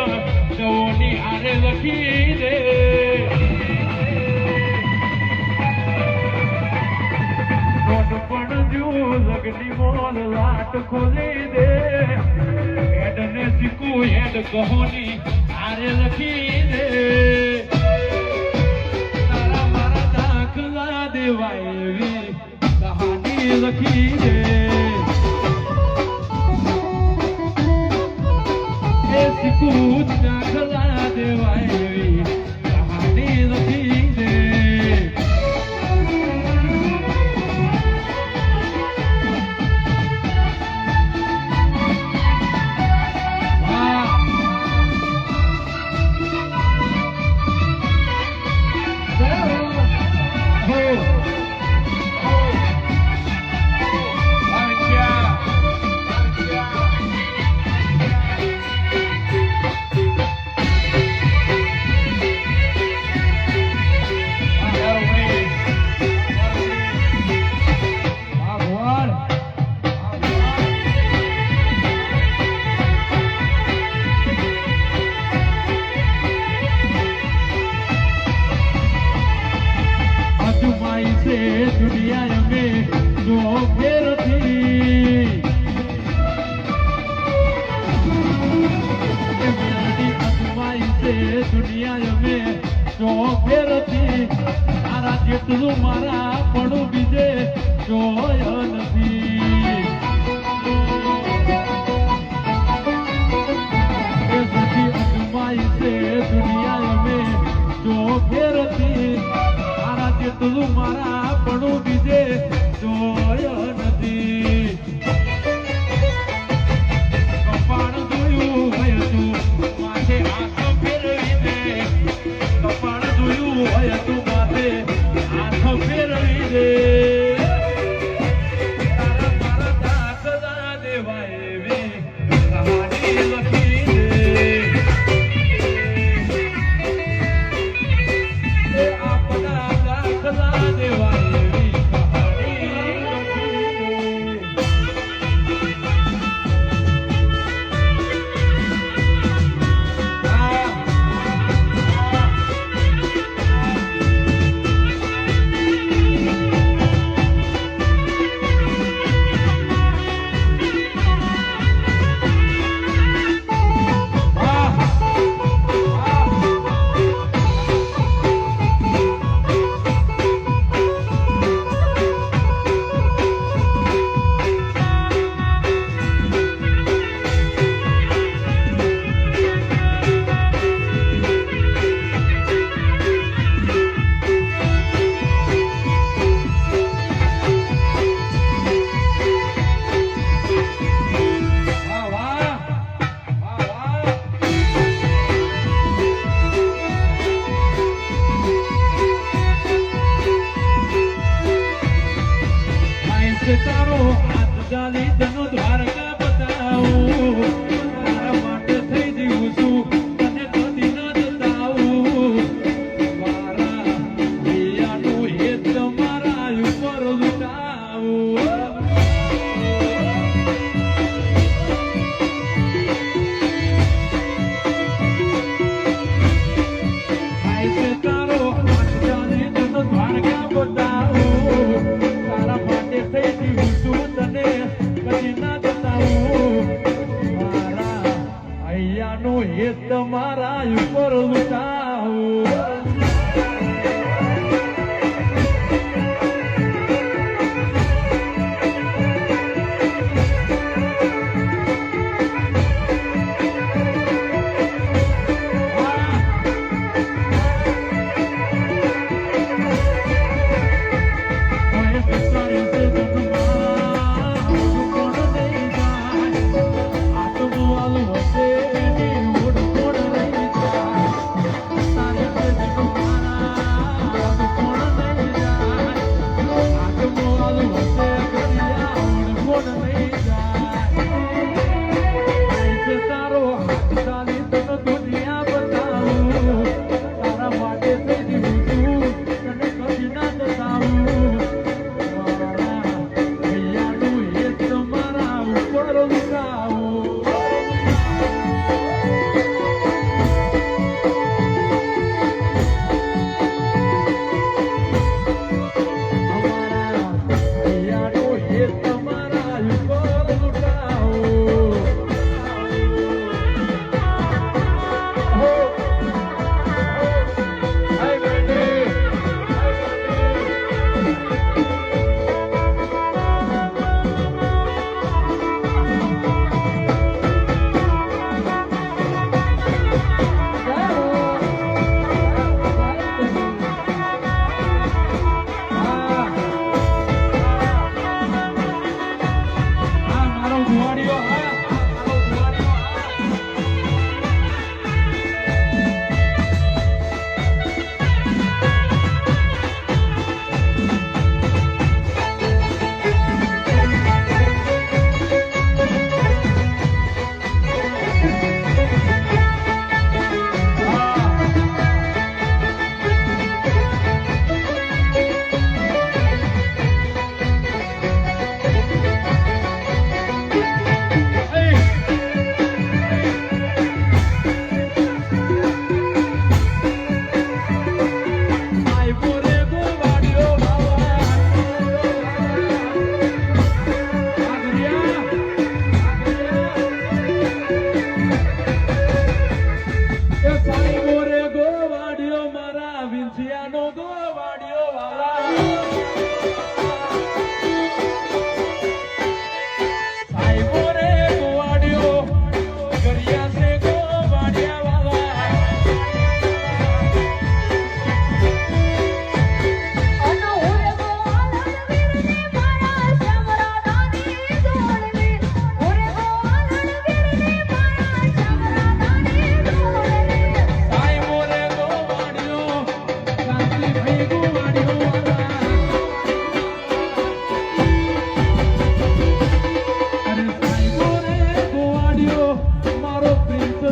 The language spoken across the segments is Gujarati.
હેડ સૌની હારે લખી દે. પણ જો લગની મોલ લાટ ખોલી દે. હેડને શીખવું હેડ કહોની આરે લખી જો ફેરથી તારા જેટલું મારા પણ બીજે જોયો નથી. અજમાઈ છે દુનિયા में જો ફેરથી તારા જેટલું મારા પણ બીજે જોયો નથી. જોયું હોય તું માથે હાથ ફેરવી દે. તારા મારા દાખલા દેવાય એવી કહાની લખી દે. આપણા દાખલા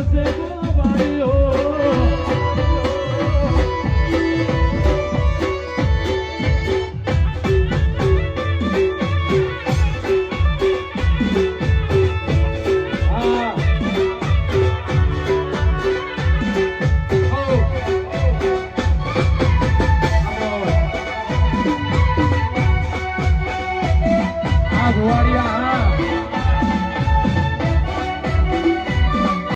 છે